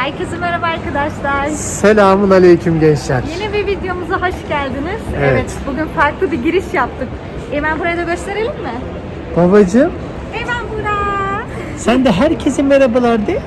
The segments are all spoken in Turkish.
Herkese merhaba arkadaşlar. Selamun aleyküm gençler. Yeni bir videomuza hoş geldiniz. Evet. bugün farklı bir giriş yaptık. Hemen buraya da gösterelim mi? Babacığım Hemen bura. sen de herkese merhabalar de.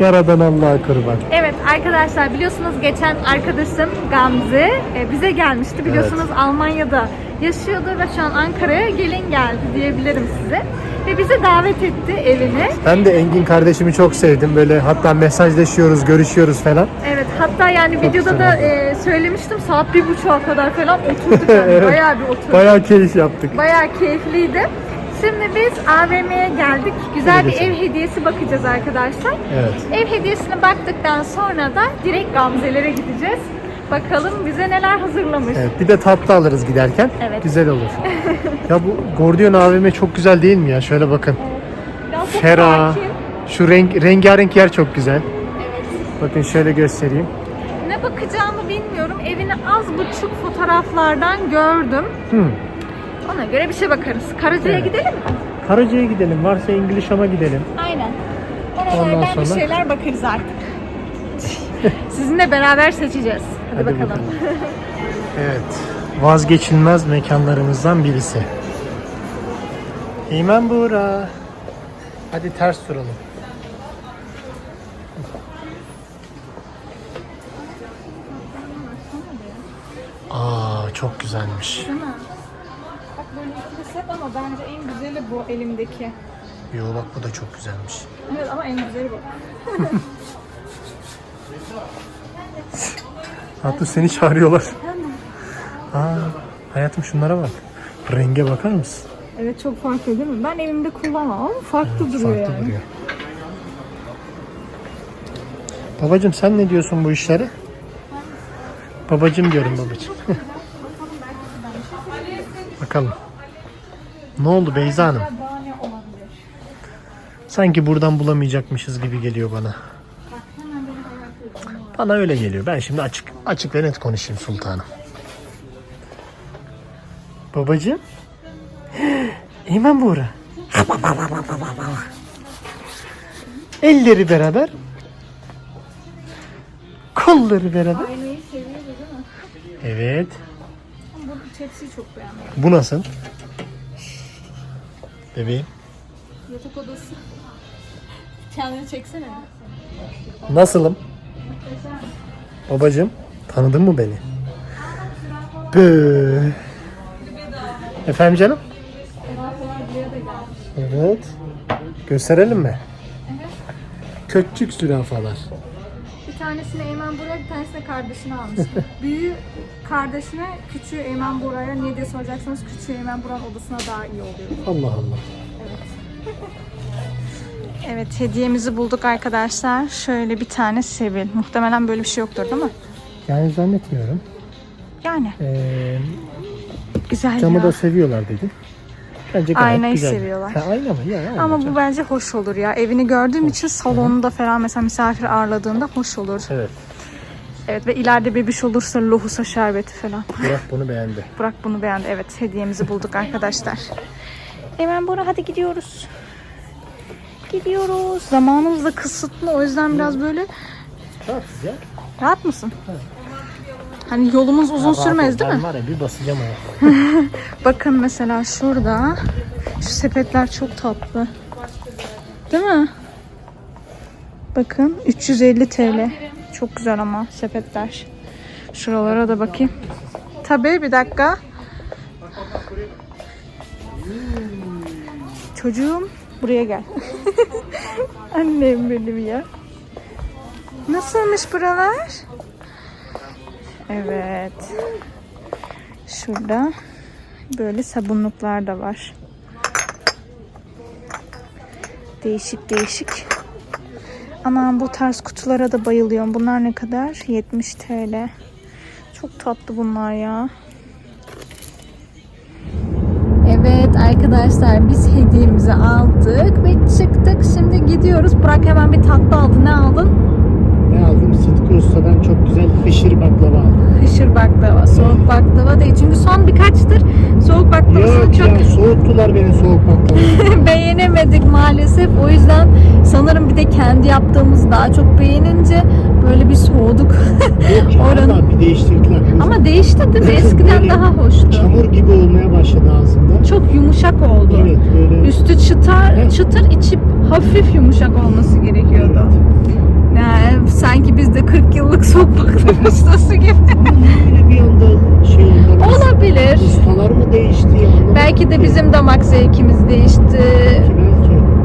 Yaradan Allah'a kurban. Evet arkadaşlar biliyorsunuz geçen arkadaşım Gamze e, bize gelmişti. Biliyorsunuz Almanya'da yaşıyordu ve şu an Ankara'ya gelin geldi diyebilirim size. Ve bizi davet etti evine. Ben de Engin kardeşimi çok sevdim. Böyle hatta mesajlaşıyoruz, görüşüyoruz falan. Evet hatta yani videoda güzel da e, söylemiştim saat bir buçuğa kadar falan oturduk yani Evet. bayağı bir oturduk. Bayağı keyif yaptık. Bayağı keyifliydi. Şimdi biz AVM'ye geldik. Güzel Hadi bir geçelim. ev hediyesi bakacağız arkadaşlar. Evet. Ev hediyesine baktıktan sonra da direkt Gamze'lere gideceğiz. Bakalım bize neler hazırlamış. Evet, bir de tatlı alırız giderken. Evet. Güzel olur. ya bu Gordiyon AVM çok güzel değil mi ya? Şöyle bakın. Da Ferah. Şu renk, rengarenk yer çok güzel. Evet. Bakın şöyle göstereyim. Ne bakacağımı bilmiyorum. Evini az buçuk fotoğraflardan gördüm. Hmm. Ona göre bir şey bakarız. Karaca'ya Evet. gidelim mi? Karaca'ya gidelim. Varsa İngiliz Ham'a gidelim. Aynen. Ondan Oralardan bir sonra- şeyler bakarız artık. Sizinle beraber seçeceğiz. Hadi, Hadi bakalım. bakalım. Evet. Vazgeçilmez mekanlarımızdan birisi. İmen Buğra. Hadi ters duralım. Aa çok güzelmiş. Değil mi? Bak böyle ikili set ama bence en güzeli bu elimdeki. Yo bak bu da çok güzelmiş. Evet ama en güzeli bu. Hatta seni çağırıyorlar. Aa, hayatım şunlara bak. Renge bakar mısın? Evet çok farklı değil mi? Ben evimde kullanmam ama farklı duruyor Farklı yani. duruyor. Babacım sen ne diyorsun bu işlere? Babacım diyorum babacım. Bakalım. Ne oldu Beyza Hanım? Sanki buradan bulamayacakmışız gibi geliyor bana. Bana öyle geliyor. Ben şimdi açık açık ve net konuşayım sultanım. Babacığım. Eymen Buğra. Elleri beraber. Kolları beraber. Aileyi seviyoruz değil mi? Evet. Ama bu tepsiyi çok beğendim. Bu nasıl? Bebeğim. Yatak odası. Kendini çeksene. Nasılım? Babacım, tanıdın mı beni? Bö. Efendim canım? Evet. Gösterelim mi? Küçük zürafalar. Bir tanesini Eymen Buraya, bir tanesini kardeşine almıştı. Büyüğü kardeşine, küçüğü Eymen Buraya. Niye diye soracaksanız küçüğü Eymen Bura'nın odasına daha iyi oluyor. Allah Allah. Evet hediyemizi bulduk arkadaşlar. Şöyle bir tane Sevil. Muhtemelen böyle bir şey yoktur değil mi? Yani zannetmiyorum. Yani Ee, güzel camı ya. da seviyorlar dedi. Bence gayet Aynayı güzel. seviyorlar. Ha, ayna mı? Ya, ayna Ama bu bence hoş olur ya. Evini gördüğüm için salonda falan mesela misafir ağırladığında hoş olur. Evet. Evet ve ileride bebiş olursa lohusa şerbeti falan. Burak bunu beğendi. Burak bunu beğendi. Evet hediyemizi bulduk arkadaşlar. Hemen Bora hadi gidiyoruz. Gidiyoruz. Zamanımız da kısıtlı o yüzden biraz böyle Rahatsız ya. rahat mısın? Hani yolumuz uzun Rahat sürmez değil mi? var ya bir basacağım ona. Bakın mesela şurada şu sepetler çok tatlı. Değil mi? Bakın 350 TL. Çok güzel ama sepetler. Şuralara da bakayım. Tabii bir dakika. Çocuğum buraya gel. Annem benim ya. Nasılmış buralar? Evet. Şurada böyle sabunluklar da var. Değişik değişik. Anam bu tarz kutulara da bayılıyorum. Bunlar ne kadar? 70 TL. Çok tatlı bunlar ya. Evet arkadaşlar biz hediyemizi aldık ve çıktık. Şimdi gidiyoruz. Burak hemen bir tatlı aldı. Ne aldın? Ne aldım? Sıtkı Usta'dan çok güzel hışır baklava aldım. Hışır baklava, soğuk baklava değil. Çünkü son birkaçtır soğuk baklavasını Yok çok ya soğuttular beni soğuk baklava. beğenemedik maalesef. O yüzden sanırım bir de kendi yaptığımız daha çok beğenince böyle bir soğuduk. Yok ya Oranın- bir değiştirdiler. Ama değişti değil mi? Eskiden daha hoştu. Çamur gibi olmaya başladı ağzımda. Çok yumuşak oldu. Evet böyle. Üstü çıtar, Evet. çıtır, içi hafif yumuşak olması gerekiyordu. Sanki biz de 40 yıllık soğuk baklava ustası gibi. Bir anda şey? Olabilir. Ustalar mı değişti anlamadım Belki de bizim damak zevkimiz değişti.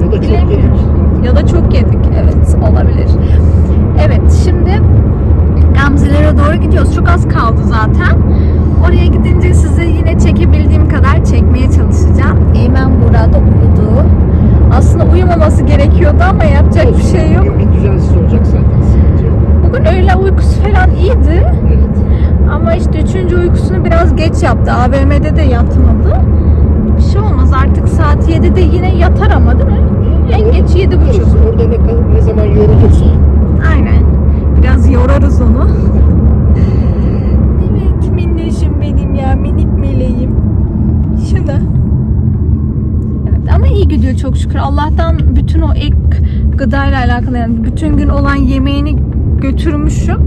Ya da çok yedik. Ya da çok yedik. Evet olabilir. Evet şimdi Gamze'lere doğru gidiyoruz. Çok az kaldı zaten. Oraya gidince size yine çekebildiğim kadar çekmeye çalışacağım. Eymen burada uyudu. Aslında uyumaması gerekiyordu ama yapacak bir şey yok. Bir düzensiz olacak zaten. sıkıntı yok. Bugün öğle uykusu falan iyiydi. Evet. Ama işte üçüncü uykusunu biraz geç yaptı. AVM'de de yatmadı. Bir şey olmaz artık saat 7'de yine yatar ama değil mi? En geç yedi buçuk. Yaparız. Orada ne, ne zaman yorulursa. Aynen. Biraz yorarız onu. evet minnoşum benim ya minik meleğim. Şurada. Evet ama iyi gidiyor çok şükür. Allah'tan bütün o ek gıdayla alakalı yani bütün gün olan yemeğini götürmüşüm.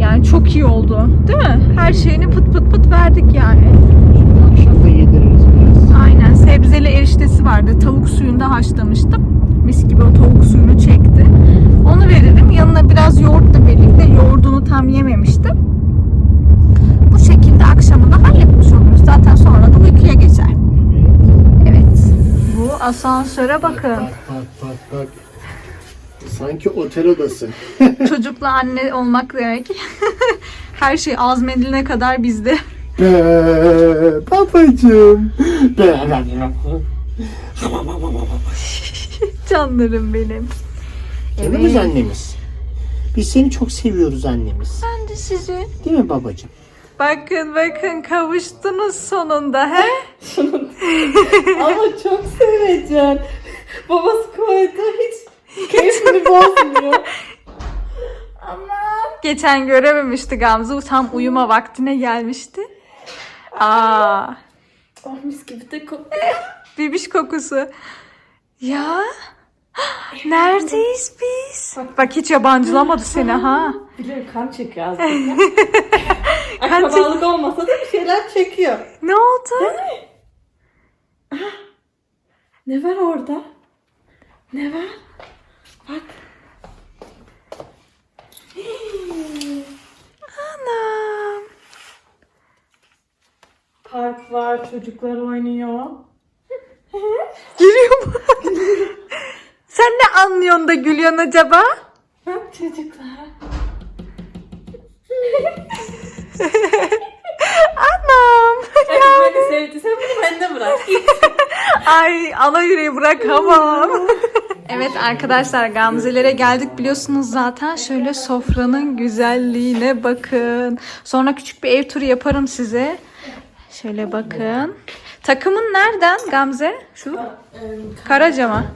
Yani çok iyi oldu. Değil mi? Her şeyini pıt pıt pıt verdik yani. Akşam da yediririz biraz. Aynen sebzeli eriştesi vardı. Tavuk suyunda haşlamıştım. Mis gibi o tavuk suyunu çekti. Onu veririm. Yanına biraz yoğurtla birlikte. Yoğurdunu tam yememiştim. Bu şekilde akşamı da halletmiş oluruz. Zaten sonra da uykuya geçer. Evet. Asansöre bakın. Bak bak bak. Sanki otel odası. Çocukla anne olmak demek. Her şey azmedilene kadar bizde. Ee, babacığım. Canlarım benim. Canımız annemiz. Biz seni çok seviyoruz annemiz. Ben de sizi. Değil mi babacığım? Bakın bakın kavuştunuz sonunda he? Ama çok seveceksin. Babası koydu hiç keyfini bozmuyor. Geçen görememişti Gamze. Tam uyuma vaktine gelmişti. Aa, Oh mis gibi de kokuyor. bibiş kokusu. Ya, neredeyiz biz? Bak hiç yabancılamadı seni ha. Biliyorum kan çekiyor az Akrabalık olmasa da bir şeyler çekiyor. Ne oldu? Ne var orada? Ne var? Bak. Anam. Park var, çocuklar oynuyor. Gülüyor mu? Sen ne anlıyorsun da gülüyorsun acaba? Çocuklar. Anam. Hadi beni sevdiysen bunu bende bırak. Ay ana yüreği bırakamam. evet arkadaşlar Gamze'lere geldik biliyorsunuz zaten. Şöyle sofranın güzelliğine bakın. Sonra küçük bir ev turu yaparım size. Şöyle bakın. Takımın nereden Gamze? Şu Karaca mı?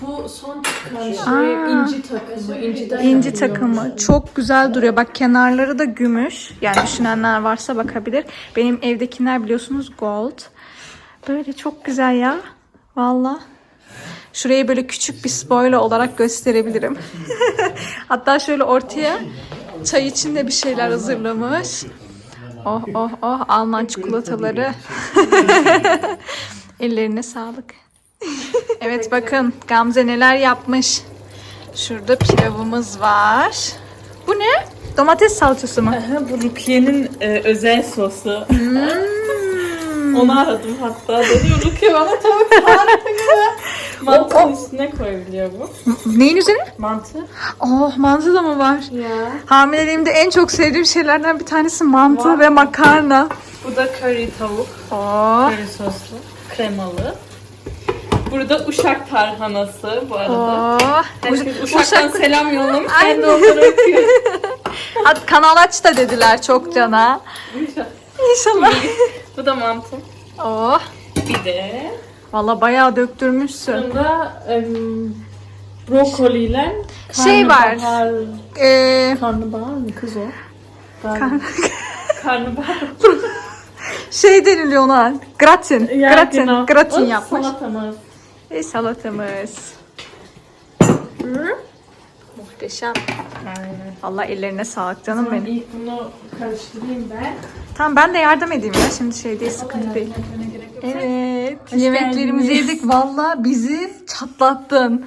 Bu son çıkan Aa. şey inci takımı. İnci takımı. Çok güzel duruyor. Bak kenarları da gümüş. Yani düşünenler varsa bakabilir. Benim evdekiler biliyorsunuz gold. Böyle çok güzel ya. Valla. Şurayı böyle küçük bir spoiler olarak gösterebilirim. Hatta şöyle ortaya çay içinde bir şeyler hazırlamış. Oh oh oh Alman çikolataları. Ellerine sağlık. Evet bakın Gamze neler yapmış. Şurada pilavımız var. Bu ne? Domates salçası mı? Aha, bu Rukiye'nin e, özel sosu. Hmm. Onu aradım hatta. Dedim Rukiye bana gibi. Mantının üstüne koyabiliyor bu. Neyin üzerine? Mantı. Oh mantı da mı var? Ya. Hamileliğimde en çok sevdiğim şeylerden bir tanesi mantı Var. ve makarna. Bu da köri tavuk. Oh. Köri soslu. Kremalı. Burada uşak tarhanası bu arada. Oh. Herkes Uş- uşaktan Uşak- selam yollamış. Ben de onları öpüyorum. At kanal aç da dediler çok cana. İnşallah. bu da mantı. oh. Bir de Valla bayağı döktürmüşsün. bunda em, Brokoliyle Şey var. karnabahar. Ee, Karnabahar mı kız o? Karn... Karnabahar. şey deniliyor ona. Gratin. Ya, gratin. genau. Gratin Und yapmış. Salatamız. Ve salatamız. Muhteşem. Aynen. Allah ellerine sağlık canım Tamam, benim. ilk bunu karıştırayım ben. Tamam ben de yardım edeyim ya. Şimdi şey değil sıkıntı değil. Evet. yemeklerimizi geldiniz. yedik. Valla bizi çatlattın.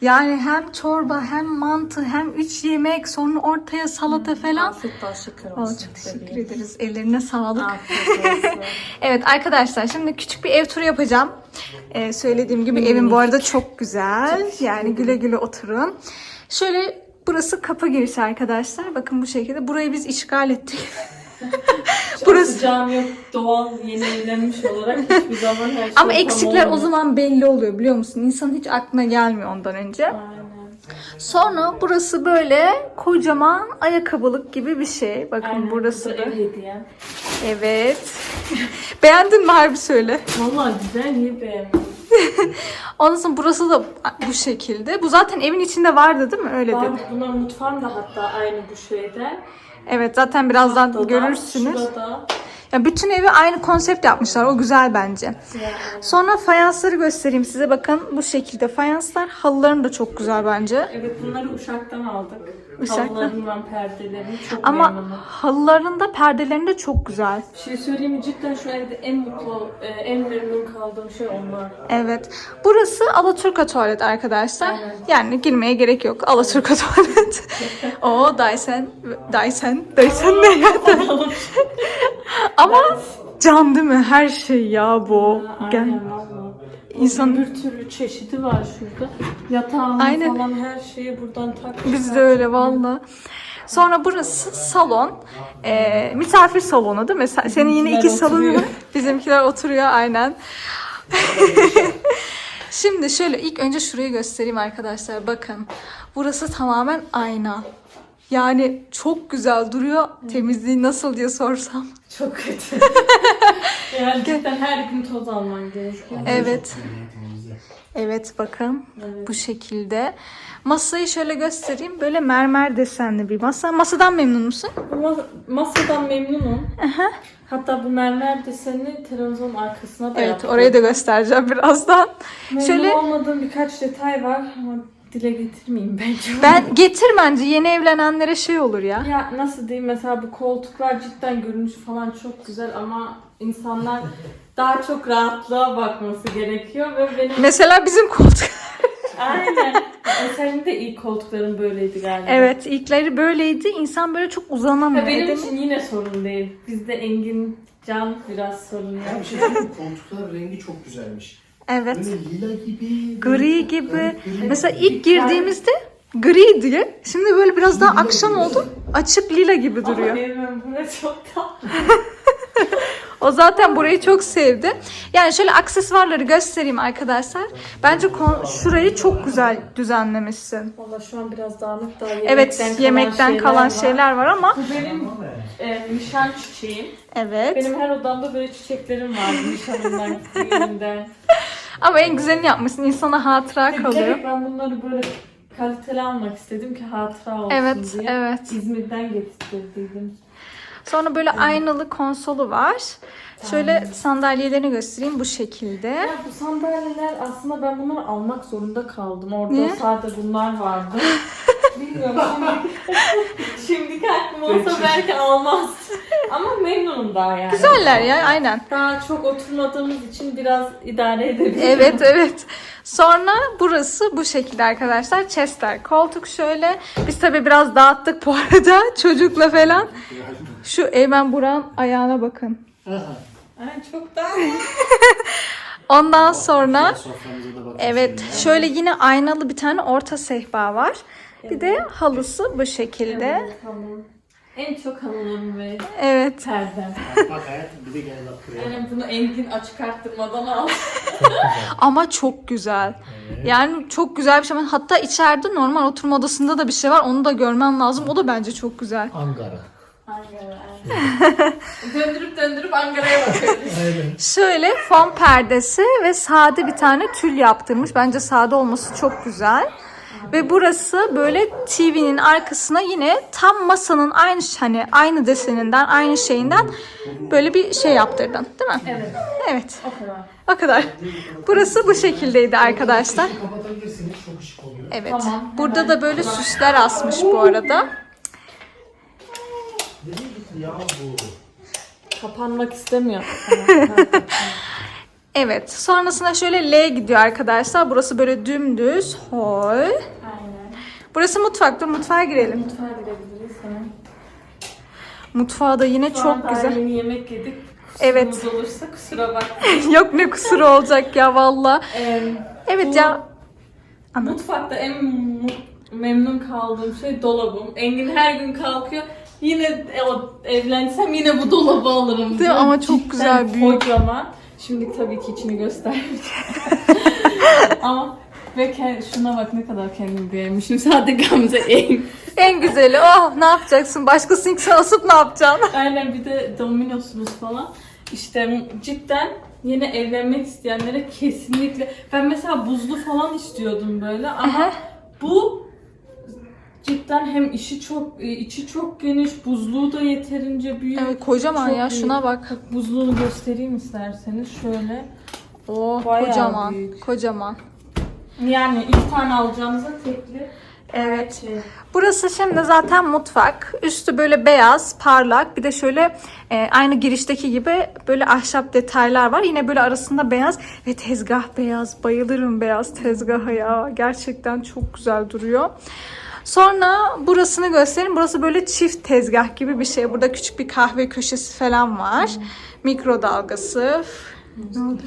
Yani hem çorba hem mantı hem üç yemek sonra ortaya salata falan. Afiyet bal şeker olsun. Aa, çok teşekkür ederiz. Ellerine sağlık. Afiyet olsun. Evet arkadaşlar şimdi küçük bir ev turu yapacağım. Ee, söylediğim gibi evim bu arada çok güzel. Yani güle güle oturun. Şöyle burası kapı girişi arkadaşlar. Bakın bu şekilde. Burayı biz işgal ettik. Burası cam yok doğal yeni evlenmiş olarak hiçbir zaman her şey Ama eksikler o zaman belli oluyor biliyor musun? İnsanın hiç aklına gelmiyor ondan önce. Aynen. Sonra burası böyle kocaman ayakkabılık gibi bir şey. Bakın Aynen. burası Bu da. da ev hediyem. Evet. Beğendin mi harbi söyle. Valla güzel niye beğenmedin? Ondan sonra burası da bu şekilde. Bu zaten evin içinde vardı değil mi? Öyle Var, dedi. buna mutfağım da hatta aynı bu şeyde. Evet zaten birazdan Burada, görürsünüz. Şurada. Ya bütün evi aynı konsept yapmışlar. O güzel bence. Sonra fayansları göstereyim size. Bakın bu şekilde fayanslar. Halıların da çok güzel bence. evet bunları Uşak'tan aldık. Uşak'tan. Halılarından perdelerini çok Ama memnunum. halıların da perdelerin de çok güzel. Bir şey söyleyeyim mi? Cidden şu evde en mutlu, e, en memnun kaldığım şey onlar. Evet. Burası Alaturka tuvalet arkadaşlar. Yani girmeye gerek yok. Alaturka tuvalet. o Dyson. Dyson. Dyson ne ya? Ama can değil mi? Her şey ya bu. Gel. Aynen valla. İnsan- bir türlü çeşidi var şurada. Yatağını Aynen. falan her şeyi buradan takmışlar. Biz de öyle valla. Sonra burası salon. Ee, misafir salonu değil mi? Sen- Senin yine iki Bizimkiler salonu oturuyor. var. Bizimkiler oturuyor aynen. Şimdi şöyle ilk önce şurayı göstereyim arkadaşlar. Bakın. Burası tamamen ayna. Yani çok güzel duruyor. Temizliği nasıl diye sorsam. Çok kötü. yani cidden her gün toz alman gerekiyor. Evet. Evet bakın. Evet. Bu şekilde. Masayı şöyle göstereyim. Böyle mermer desenli bir masa. Masadan memnun musun? Ama masadan memnunum. Hatta bu mermer deseni televizyonun arkasına da Evet, yaptım. orayı da göstereceğim birazdan. Memnun Şöyle olmadığım birkaç detay var ama dile getirmeyeyim bence. ben getir bence yeni evlenenlere şey olur ya. Ya nasıl diyeyim mesela bu koltuklar cidden görünüşü falan çok güzel ama insanlar daha çok rahatlığa bakması gerekiyor ve benim Mesela bizim koltuk. aynen E, senin de ilk koltukların böyleydi galiba. evet, ilkleri böyleydi. İnsan böyle çok uzanamıyor. Ya benim Değil mi? için yine sorun değil. Bizde Engin Can biraz sorun Ya ya. bir şey? Koltuklar rengi çok güzelmiş. Evet. Böyle lila gibi. Gri gibi. gri. Mesela ilk girdiğimizde griydi. Şimdi böyle biraz daha Lila akşam gibi. oldu. Açık lila gibi Ama duruyor. çok tatlı. O zaten burayı çok sevdi. Yani şöyle aksesuarları göstereyim arkadaşlar. Bence şurayı çok güzel düzenlemişsin. Valla şu an biraz dağınık daha yemekten Evet, kalan yemekten şeyler kalan var. şeyler var ama Bu benim e, nişan çiçeğim. evet. Benim her odamda böyle çiçeklerim var. Nişanımdan, düğünümden. Ama en güzelini yapmışsın. İnsana hatıra kalıyor. Bilerek ben bunları böyle kaliteli almak istedim ki hatıra olsun Evet, diye. evet. İzmir'den getirdiydim. Sonra böyle aynalı konsolu var. Şöyle sandalyelerini göstereyim bu şekilde. Ya bu sandalyeler aslında ben bunları almak zorunda kaldım. Orada Niye? sadece bunlar vardı. Bilmiyorum şimdi. Şimdiki aklım olsa belki almaz. Ama memnunum daha yani. Güzeller ya aynen. Daha çok oturmadığımız için biraz idare edebilirim. Evet evet. Sonra burası bu şekilde arkadaşlar. Chester koltuk şöyle. Biz tabii biraz dağıttık bu arada çocukla falan. Şu Eymen Buran ayağına bakın. Aha. Ay çok daha Ondan sonra evet şöyle yine aynalı bir tane orta sehpa var. Bir de halısı bu şekilde. Evet, tamam. En çok halılarım ve Evet. perdem. Bak, hayatım bir de gel bak buraya. Yani bunu Engin açık arttırmadan al. Ama çok güzel. Yani çok güzel bir şey. Hatta içeride normal oturma odasında da bir şey var. Onu da görmen lazım. O da bence çok güzel. Ankara. Ankara, döndürüp döndürüp Ankara'ya bakıyoruz. Aynen. Şöyle fon perdesi ve sade bir tane tül yaptırmış. Bence sade olması çok güzel. Ve burası böyle TV'nin arkasına yine tam masanın aynı hani aynı deseninden, aynı şeyinden böyle bir şey yaptırdın, değil mi? Evet. Evet. O kadar. O kadar. Burası bu şekildeydi arkadaşlar. Kapatabilirsiniz. Çok ışık oluyor. Evet. Tamam, Burada da böyle süsler asmış bu arada. Kapanmak istemiyor. Evet. Sonrasında şöyle L gidiyor arkadaşlar. Burası böyle dümdüz hol. Burası mutfak. Dur mutfağa girelim. Mutfağa girebiliriz hemen. Mutfağı da yine Şu çok güzel. yeni yemek yedik. Evet. Kusurumuz olursa kusura bakmayın. Yok ne kusuru olacak ya valla. Ee, Evet bu ya. Anlat. Mutfakta en mu- memnun kaldığım şey dolabım. Engin her gün kalkıyor. Yine e, evlensem yine bu dolabı alırım. Değil diyor. Ama çok Cidden güzel, büyük. Kocaman. Şimdi tabii ki içini göstermeyeceğim. Ama ve ke- şuna bak ne kadar kendimi beğenmişim. Sadece Gamze en. En güzeli. Oh ne yapacaksın? Başkasınınkini asıp ne yapacaksın? Aynen bir de Domino'sumuz falan. İşte cidden yeni evlenmek isteyenlere kesinlikle ben mesela buzlu falan istiyordum böyle ama bu cidden hem işi çok e, içi çok geniş, buzluğu da yeterince büyük. Evet kocaman Çok ya büyük. şuna bak. Buzluğunu göstereyim isterseniz şöyle. Oh Bayağı kocaman. büyük. Kocaman. Yani iki tane alacağınıza tekli Evet. şey. Burası şimdi zaten mutfak. Üstü böyle beyaz, parlak. Bir de şöyle e, aynı girişteki gibi böyle ahşap detaylar var. Yine böyle arasında beyaz ve tezgah beyaz. Bayılırım beyaz tezgaha ya. Gerçekten çok güzel duruyor. Sonra burasını göstereyim. Burası böyle çift tezgah gibi bir şey. Burada küçük bir kahve köşesi falan var. Mikrodalgası. Ne oldu?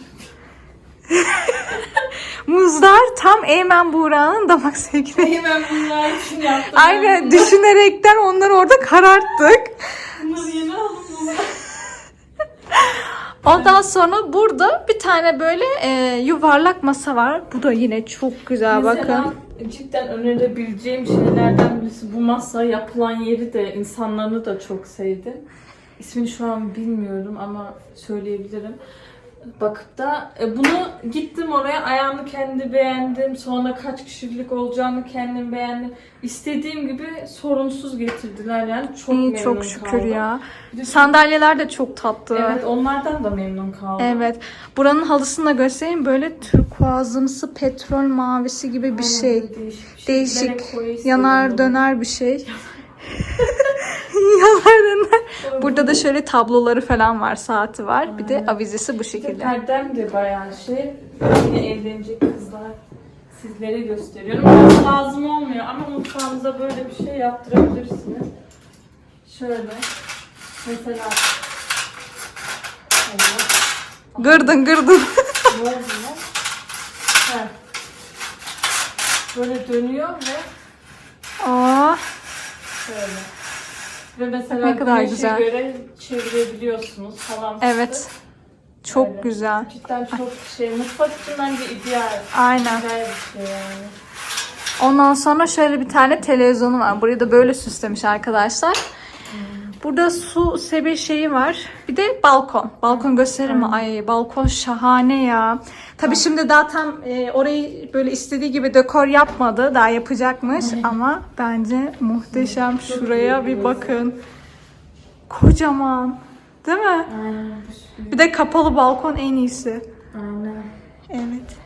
Muzlar tam Eymen Buğra'nın damak zevkine Hemen bunlar için yaptım. Aynen düşünerekten onları orada kararttık. Bunları yeni aldım. Ondan sonra burada bir tane böyle e, yuvarlak masa var. Bu da yine çok güzel Mesela bakın. cidden önerebileceğim şeylerden birisi bu masa yapılan yeri de insanlarını da çok sevdim. İsmini şu an bilmiyorum ama söyleyebilirim. Bakıp da e, bunu gittim oraya ayağını kendi beğendim. Sonra kaç kişilik olacağını kendim beğendim. İstediğim gibi sorunsuz getirdiler yani çok İyi, memnun çok şükür kaldım. ya. Bir de- Sandalyeler de çok tatlı. Evet onlardan da memnun kaldım. Evet. Buranın halısını da göstereyim. Böyle turkuazımsı petrol mavisi gibi bir Aynen, şey. değişik. bir şey. Değişik. Bilerek koyu istedim Yanar bunu. döner bir şey. Döner. Burada da şöyle tabloları falan var, saati var. Bir de avizesi bu şekilde. perdem de bayağı şey. Yine evlenecek kızlar sizlere gösteriyorum. Biraz lazım olmuyor ama mutfağınıza böyle bir şey yaptırabilirsiniz. Şöyle. Mesela şöyle. Gırdın gırdın. Böyle dönüyor ve Aa, şöyle. Ve mesela Ne kadar güzel. göre çevirebiliyorsunuz falan. evet. Çok Öyle. güzel. Cidden çok şey. Mutfak için bence ideal. Aynen. Güzel bir şey yani. Ondan sonra şöyle bir tane televizyonu var. Burayı da böyle süslemiş arkadaşlar. Burada su sebe şeyi var. Bir de balkon. Balkon gösterir mi? Ay balkon şahane ya. Tabii şimdi daha tam e, orayı böyle istediği gibi dekor yapmadı. Daha yapacakmış ama bence muhteşem. Şuraya bir bakın. Kocaman. Değil mi? Aynen. Bir de kapalı balkon en iyisi. Aynen. Evet.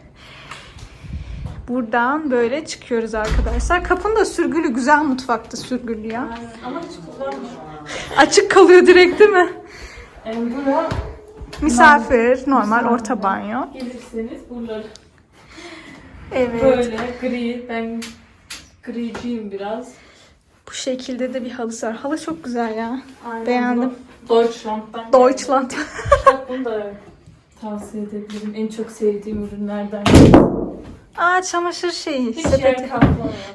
Buradan böyle çıkıyoruz arkadaşlar. Kapının da sürgülü güzel mutfakta sürgülü ya. Aynen. Ama hiç kullanmıyorum. Açık kalıyor direkt değil mi? Yani bura Misafir, normal orta banyo. gelirseniz buraları Evet. böyle gri. Ben griciyim biraz. Bu şekilde de bir halısı var. Halı çok güzel ya. Aynen. Beğendim. Bu Deutschland'dan. Deutschland. Bak bunu da tavsiye edebilirim. En çok sevdiğim ürünlerden. Aa çamaşır şeyi. Hiç sepeti. yer.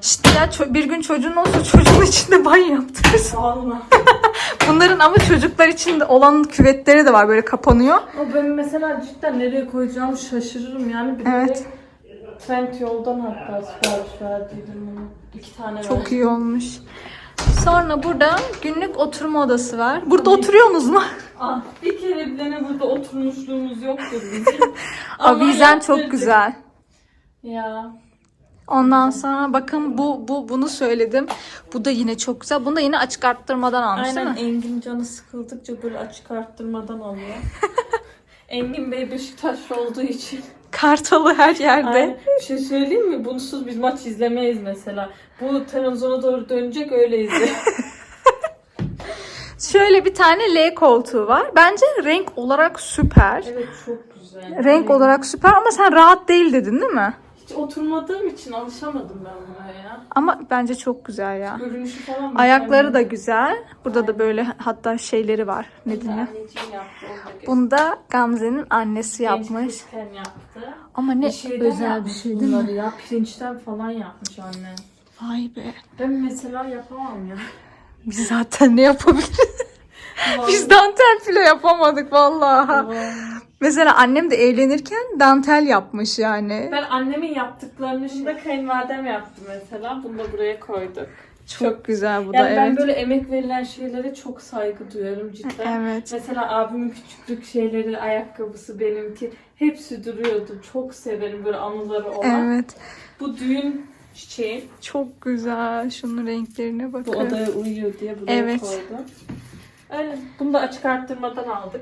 İşte ya ço- bir gün çocuğun olsa çocuğun içinde banyo yaptırırsın. Valla. Bunların ama çocuklar için de olan küvetleri de var böyle kapanıyor. O ben mesela cidden nereye koyacağımı şaşırırım yani. Bir de Evet. Trend yoldan hatta sipariş verdiydim bunu. İki tane Çok verdim. iyi olmuş. Sonra burada günlük oturma odası var. Burada oturuyorsunuz mu? Ah, bir kere bile ne burada oturmuşluğumuz yoktur bizim. Ama Avizen çok yaptırdık. güzel. Ya. Ondan sonra bakın bu bu bunu söyledim. Bu da yine çok güzel. Bunu da yine açık arttırmadan almış Aynen değil mi? Engin canı sıkıldıkça böyle açık arttırmadan alıyor. Engin Bey Beşiktaşlı olduğu için. Kartalı her yerde. Aynen. Bir şey söyleyeyim mi? Bunsuz biz maç izlemeyiz mesela. Bu televizyona doğru dönecek öyle izle. Şöyle bir tane L koltuğu var. Bence renk olarak süper. evet çok güzel. Renk olarak süper ama sen rahat değil dedin değil mi? Hiç oturmadığım için alışamadım ben buna ya. Ama bence çok güzel ya. Görünüşü falan Ayakları da güzel. Burada da böyle hatta şeyleri var. Ne ne deniyor? Anneciğim yaptı. onu da Bunu da Gamze'nin annesi yapmış. yaptı. Ama ne şeyden özel bir yapmış şey değil mi? ya. Pirinçten falan yapmış anne. Vay be. Ben mesela yapamam ya. Biz zaten ne yapabiliriz? Biz dantel bile yapamadık vallahi. Mesela annem de evlenirken dantel yapmış yani. Ben annemin yaptıklarını şimdi kayınvalidem yaptı mesela. Bunu da buraya koyduk. Çok güzel bu da Yani ben evet. böyle emek verilen şeylere çok saygı duyuyorum cidden. Evet. Mesela abimin küçüklük şeyleri, ayakkabısı benimki hepsi duruyordu. Çok severim böyle anıları olan. Evet. Bu düğün çiçeği Çok güzel. Şunun renklerine bu bakın. odaya uyuyor diye buraya Evet. koydum. Öyle. Bunu da açık arttırmadan aldık.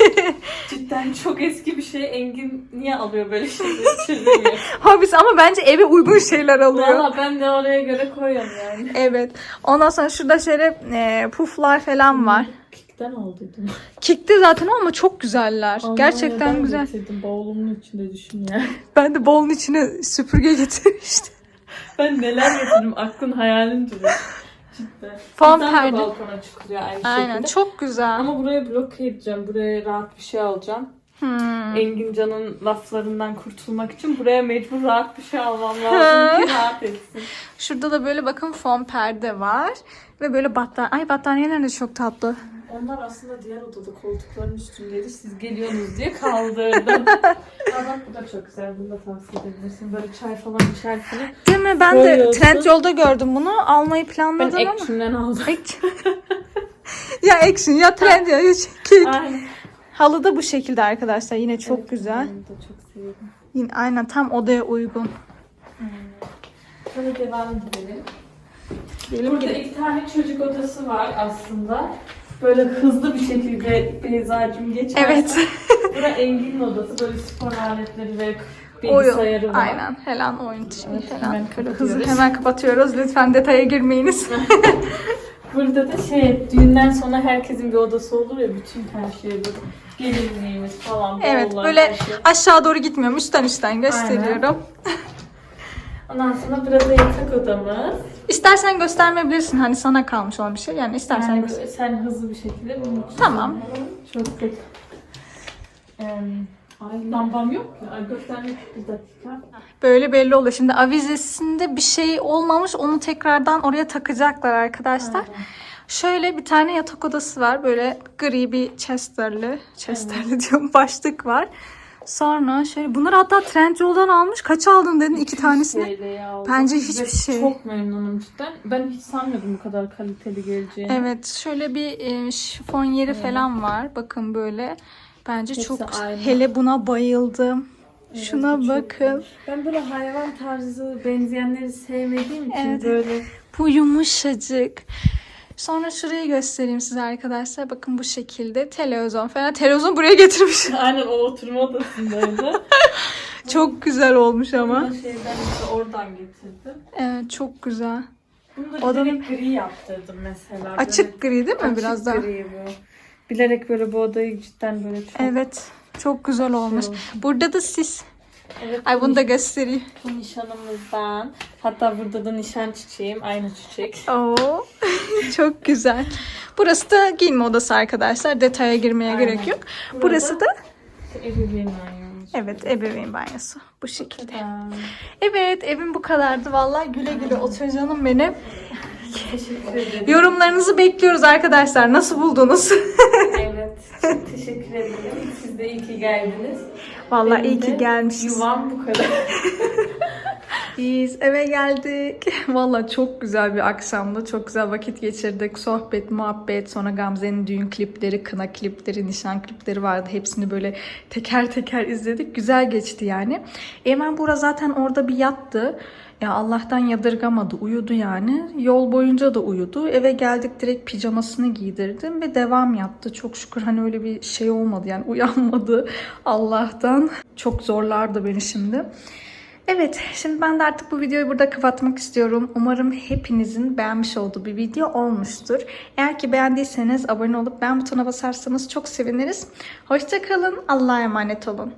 Cidden çok eski bir şey. Engin niye alıyor böyle şeyleri çözemiyor. Hobisi ama bence eve uygun şeyler alıyor. Valla ben de oraya göre koyuyorum yani. Evet. Ondan sonra şurada şöyle e, puflar falan var. Kikten aldıydım. Kikti zaten ama çok güzeller. Gerçekten Almanya'dan güzel. Getirdim. Bavulumun içinde düşün ya. Ben de bowl'un içine süpürge getirmiştim. Ben neler getirdim. Aklın hayalin duruyor. Cidden. Buradan da perde. balkona çıkılıyor aynı Aynen. şekilde. Çok güzel. Ama buraya bloke edeceğim. Buraya rahat bir şey alacağım. Hmm. Engin Can'ın laflarından kurtulmak için buraya mecbur rahat bir şey almam lazım ki rahat etsin. Şurada da böyle bakın fon perde var. Ve böyle battaniye. Ay battaniyeler de çok tatlı. Onlar aslında diğer odada koltukların üstündeydi. Siz geliyorsunuz diye kaldırdım. Aa bak bu da çok güzel. Bunu da tavsiye edebilirsin. Böyle çay falan içerken. Değil mi? Ben de Koyuyorsun. Trendyol'da gördüm bunu. Almayı Ben planladım ama. Action'den aldım. ya action ya trend ya. Aynen. Halı da bu şekilde arkadaşlar. Yine çok Evet, güzel. Bunu da çok seviyorum. Yine aynen tam odaya uygun. Şöyle devam edelim. Burada gidelim. iki tane çocuk odası var aslında. Böyle hızlı bir şekilde Beyza'cığım geçersen. Evet. Bura Engin'in odası. Böyle spor aletleri ve Oyun. bilgisayarı var. Aynen. Helan oyun şey Evet, falan. hemen hızlı hemen kapatıyoruz. Lütfen detaya girmeyiniz. Burada da şey düğünden sonra herkesin bir odası olur ya bütün her şey böyle gelinliğimiz falan. evet böyle şey. aşağı doğru gitmiyorum. Üstten üstten gösteriyorum. Ondan sonra burada yatak odamız. İstersen göstermeyebilirsin. Hani sana kalmış olan bir şey. Yani istersen Yani göster. sen hızlı bir şekilde bunu Tamam. Çok kötü. Ay lambam yok ya. Ay göstermek bir dakika. Böyle belli oluyor. Şimdi avizesinde bir şey olmamış. Onu tekrardan oraya takacaklar arkadaşlar. Şöyle bir tane yatak odası var. Böyle gri bir Chester'lı. Chester'lı diyorum başlık var. Sonra şöyle bunları hatta Trendyol'dan almış. Kaç aldın dedin iki tanesini? Bence hiçbir şey. Çok memnunum cidden. Ben hiç sanmıyordum bu kadar kaliteli geleceğini. Evet şöyle bir e, şifon yeri falan var. Bakın böyle. Bence Hepsi çok aynı. Hele buna bayıldım. Evet, Şuna çok bakın. Ben böyle hayvan tarzı benzeyenleri sevmediğim için Evet. böyle Bu yumuşacık. Sonra şurayı göstereyim size arkadaşlar. Bakın bu şekilde televizyon falan. Televizyon buraya getirmiş. aynen o oturma odasındaydı. çok güzel olmuş ama. Bunu da şeyden işte oradan getirdim. Evet çok güzel. Bunu da Odanın- bilerek gri yaptırdım mesela. Açık gri değil mi Açık biraz daha? gri bu. Bilerek böyle bu odayı cidden böyle çok Evet. Çok güzel olmuş. olmuş. Burada da sis. Evet, Ay bunu da göstereyim. bu nişanımızdan. Hatta burada da nişan çiçeğim. Aynı çiçek. Oo. çok güzel. Burası da giyinme odası arkadaşlar. Detaya girmeye Aynen. gerek yok. Burada Burası da Ebeveyn banyomuz. evet ebeveyn banyosu. Bu şekilde. Evet evim bu kadardı. Vallahi güle güle otur canım benim. Teşekkür ederim. Yorumlarınızı bekliyoruz arkadaşlar. Nasıl buldunuz? evet. Çok teşekkür ederim. Siz de iyi ki geldiniz. Vallahi Benim iyi ki de gelmişsiniz. Yuvam bu kadar. Biz eve geldik. Valla çok güzel bir akşamdı. Çok güzel vakit geçirdik. Sohbet, muhabbet. Sonra Gamze'nin düğün klipleri, kına klipleri, nişan klipleri vardı. Hepsini böyle teker teker izledik. Güzel geçti yani. Eymen Bura zaten orada bir yattı. Ya Allah'tan yadırgamadı. Uyudu yani. Yol boyunca da uyudu. Eve geldik direkt pijamasını giydirdim ve devam yaptı. Çok şükür hani öyle bir şey olmadı. Yani uyanmadı Allah'tan. Çok zorlardı beni şimdi. Evet, şimdi ben de artık bu videoyu burada kapatmak istiyorum. Umarım hepinizin beğenmiş olduğu bir video olmuştur. Eğer ki beğendiyseniz abone olup beğen butonuna basarsanız çok seviniriz. Hoşçakalın, Allah'a emanet olun.